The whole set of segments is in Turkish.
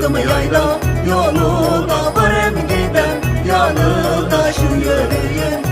Çıktım yayla yoluna varem gidem Yanına şu yürüyüm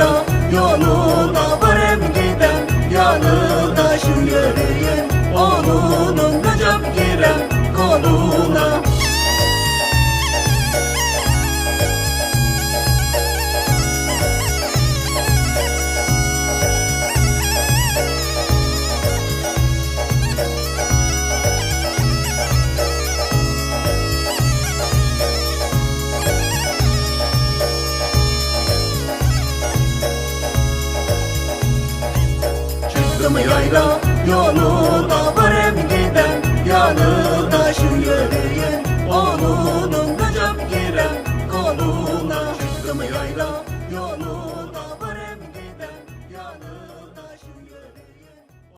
sevda yoluna Kızım yayla yolu da varım giden Yanına şu yürüyün Onun kocam girem Koluna kızım yayla yolu